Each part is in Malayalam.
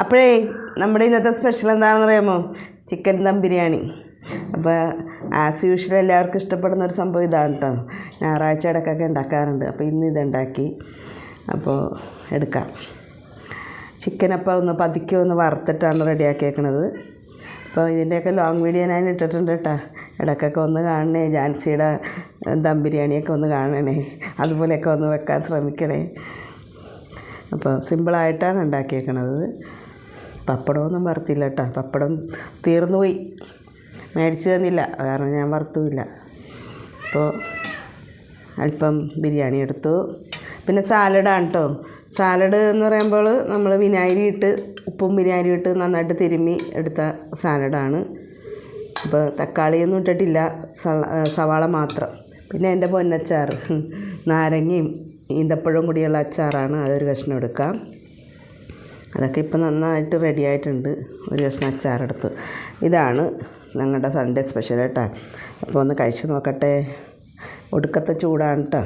അപ്പോഴേ നമ്മുടെ ഇന്നത്തെ സ്പെഷ്യൽ എന്താണെന്ന് അറിയാമോ? ചിക്കൻ ദം ബിരിയാണി. അപ്പോൾ ആസ് യൂഷ്വൽ എല്ലാവർക്കും ഇഷ്ടപ്പെടുന്ന ഒരു സംഭവം ഇതാണ് കേട്ടോ ഞായറാഴ്ച ഇടയ്ക്കൊക്കെ ഉണ്ടാക്കാറുണ്ട്. അപ്പോൾ ഇന്ന് ഇതുണ്ടാക്കി. അപ്പോൾ എടുക്കാം. ചിക്കൻ അപ്പോൾ ഒന്ന് പതുക്കെ ഒന്ന് വറുത്തിട്ടാണ് റെഡിയാക്കിയേക്കണത്. അപ്പോൾ ഇതിന്റെയൊക്കെ ലോങ് വീഡിയോ ഞാൻ ഇട്ടിട്ടുണ്ട് കേട്ടോ ഇടയ്ക്കൊക്കെ ഒന്ന് കാണണേ. ജാൻസിയുടെ ദം ബിരിയാണിയൊക്കെ ഒന്ന് കാണണേ. അതുപോലെയൊക്കെ ഒന്ന് വെക്കാൻ ശ്രമിക്കണേ. അപ്പോൾ സിമ്പിളായിട്ടാണ് ഉണ്ടാക്കിയേക്കണത്. പപ്പടമൊന്നും വറുത്തില്ല കേട്ടോ പപ്പടം തീർന്നു പോയി മേടിച്ചു തന്നില്ല. കാരണം ഞാൻ വറുത്തുമില്ല അപ്പോൾ അല്പം ബിരിയാണി എടുത്തു. പിന്നെ സാലഡാണ് കേട്ടോ സാലഡ് എന്ന് പറയുമ്പോൾ നമ്മൾ വിനാഗിരി ഇട്ട് ഉപ്പും വിനാഗിരി ഇട്ട് നന്നായിട്ട് തിരുമ്മി എടുത്ത സാലഡാണ് അപ്പോൾ തക്കാളിയൊന്നും ഇട്ടിട്ടില്ല. സവാള മാത്രം. പിന്നെ എന്റെ പൊന്നച്ചാർ നാരങ്ങയും ഈന്തപ്പഴവും കൂടിയുള്ള അച്ചാറാണ്. അതൊരു കഷ്ണം എടുക്കാം. അതൊക്കെ ഇപ്പം നന്നായിട്ട് റെഡി ആയിട്ടുണ്ട്. ഒരു കഷ്ണം അച്ചാറെടുത്ത് ഇതാണ് ഞങ്ങളുടെ സൺഡേ സ്പെഷ്യൽ കേട്ടോ. അപ്പോൾ ഒന്ന് കഴിച്ച് നോക്കട്ടെ. ഒടുക്കത്തെ ചൂടാണ് കേട്ടോ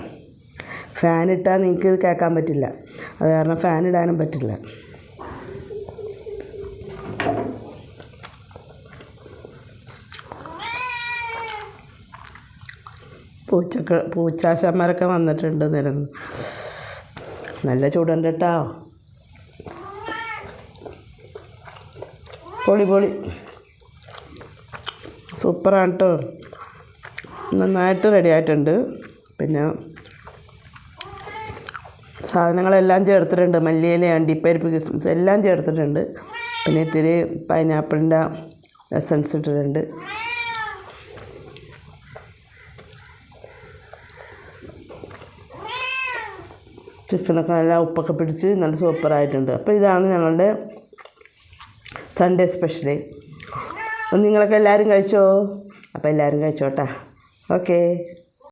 ഫാൻ നിങ്ങൾക്ക് ഇത് കേൾക്കാൻ പറ്റില്ല. അത് കാരണം ഫാൻ ഇടാനും പറ്റില്ല. പൂച്ചക്ക പൂച്ചാശന്മാരൊക്കെ വന്നിട്ടുണ്ട് നിരന്ന്. നല്ല ചൂടുണ്ട് കേട്ടോ പൊളി പൊളി. സൂപ്പറാണ് കേട്ടോ നന്നായിട്ട് റെഡി ആയിട്ടുണ്ട്. പിന്നെ സാധനങ്ങളെല്ലാം ചേർത്തിട്ടുണ്ട്. മല്ലിയില അണ്ടിപ്പരിപ്പ് കിസ്മിസ് എല്ലാം ചേർത്തിട്ടുണ്ട്. പിന്നെ ഇത്തിരി പൈനാപ്പിളിന്റെ എസൻസ് ഇട്ടിട്ടുണ്ട്. ചിക്കനൊക്കെ നല്ല ഉപ്പൊക്കെ പിടിച്ച് നല്ല സൂപ്പറായിട്ടുണ്ട് അപ്പോൾ ഇതാണ് ഞങ്ങളുടെ സൺഡേ സ്പെഷ്യൽ നിങ്ങളൊക്കെ എല്ലാവരും കഴിച്ചോ? അപ്പോൾ എല്ലാവരും കഴിച്ചോട്ടാ. ഓക്കേ